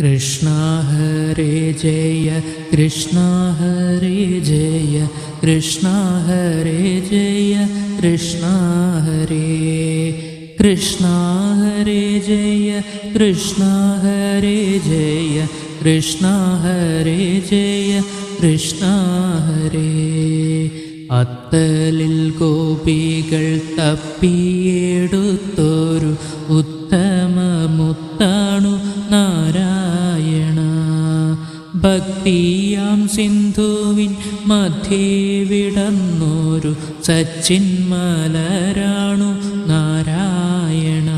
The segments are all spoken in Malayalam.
കൃഷ്ണ ഹരേ ജയ കൃഷ്ണ ഹരേ ജയ കൃഷ്ണ ഹരേ ജയ കൃഷ്ണ ഹരേ കൃഷ്ണ ഹരേ ജയ കൃഷ്ണ ഹരേ ജയ കൃഷ്ണ ഹരേ ജയ കൃഷ്ണ ഹരേ. അത്തലിൽ ഗോപികൾ തപ്പിയെടുത്തൊരു ഉത്തമമുത്താണു നാരായണ ഭക്തിയാം സിന്ധുവിൻ മധ്യേ വിടന്നൊരു സച്ചിൻ മലരാണു നാരായണ.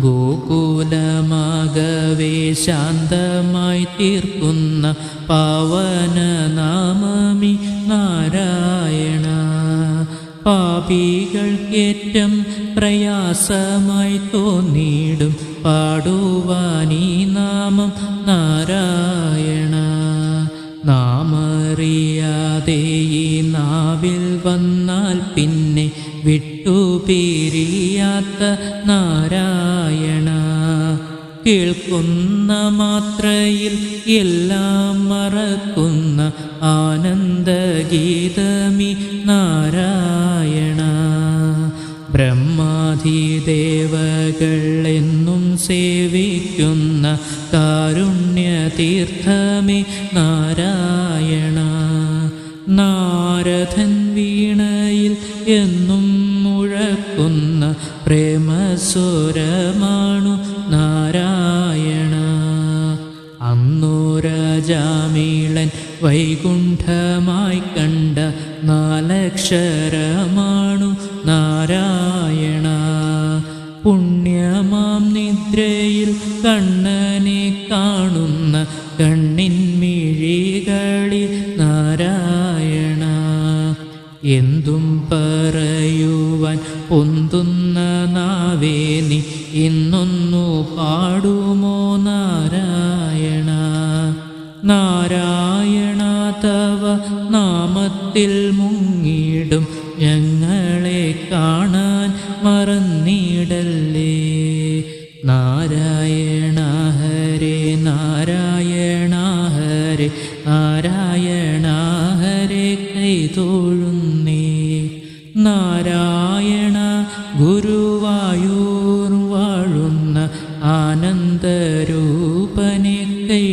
ഗോകുലമാകവേ ശാന്തമായി തീർക്കുന്ന പാവന നാമമി നാരായണ പാപികൾക്കേറ്റം പ്രയാസമായി തോന്നിയിടും പാടുവാനീ നാമം നാരായണ. നാമറിയാതെ ഈ നാവിൽ വന്നാൽ പിന്നെ വിട്ടുപിരിയാത്ത നാരായണ. കേൾക്കുന്ന മാത്രയിൽ എല്ലാം മറക്കുന്ന ആനന്ദഗീതമി നാരായണ സേവിക്കുന്ന കാരുണ്യതീർത്ഥമേ നാരായണ. നാരദൻ വീണയിൽ എന്നും മുഴക്കുന്ന പ്രേമസ്വരമാണു നാരായണ. അന്നു രാജാമീളൻ വൈകുണ്ഠമായി കണ്ട നാലക്ഷരമാണു നാരായണ. പുണ്യമാം നിദ്രയിൽ കണ്ണനെ കാണുന്ന കണ്ണിൻമിഴികളിൽ നാരായണ. എന്തും പറയുവാൻ പൊന്തുന്ന നാവേനി ഇന്നൊന്നു പാടുമോ നാരായണ? നാരായണ തവ നാമത്തിൽ മുങ്ങിടും ഞങ്ങളെ കാണാൻ മറന്നിടല്ലേ? നാരായണ ഹരേ നാരായണ ഹരേ നാരായണ ഹരേ കൈ തോഴുന്നേ. നാരായണ ഗുരുവായൂർ വാഴുന്ന ആനന്ദരൂപനെ കൈ